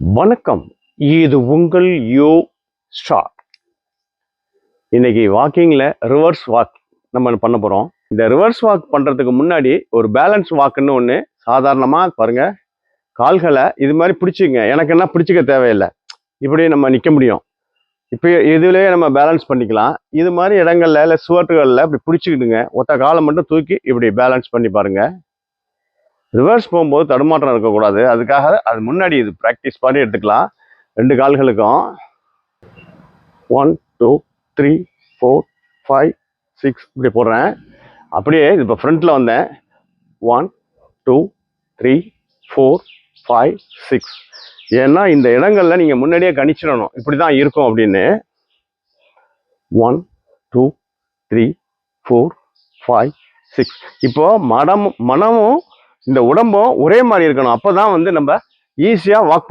வணக்கம். இது உங்கள் யோ ஸ்டார் இன்னைக்கு வாக்கிங்கில் ரிவர்ஸ் வாக் நம்ம பண்ண போகிறோம் இந்த ரிவர்ஸ் வாக் பண்ணுறதுக்கு முன்னாடி ஒரு பேலன்ஸ் வாக்குன்னு ஒன்று சாதாரணமாக பாருங்க. கால்களை இது மாதிரி பிடிச்சிங்க. எனக்கு என்ன பிடிச்சிக்க தேவையில்லை. இப்படி நம்ம நிற்க முடியும். இப்போ இதுலேயே நம்ம பேலன்ஸ் பண்ணிக்கலாம். இது மாதிரி இடங்கள்ல இல்லை சுவற்றுகளில் இப்படி பிடிச்சிக்கிட்டுங்க ஒத்த காலை மட்டும் தூக்கி இப்படி பேலன்ஸ் பண்ணி பாருங்கள் ரிவர்ஸ் போகும்போது தடுமாற்றம் இருக்கக்கூடாது. அதுக்காக அது முன்னாடி இது ப்ராக்டிஸ் பண்ணி எடுத்துக்கலாம். ரெண்டு கால்களுக்கும். One two three four five six இப்படி போடுறேன். அப்படியே இது இப்போ ஃப்ரண்ட்டில் வந்தேன். One two three four five six ஏன்னா இந்த இடங்களில் நீங்கள் முன்னாடியே கணிச்சிடணும். இப்படி தான் இருக்கும் அப்படின்னு. One two three four five six இப்போது மடம் மனமும் இந்த உடம்பும் ஒரே மாதிரி இருக்கணும். அப்போ தான் வந்து நம்ம ஈஸியாக வாக் பண்ண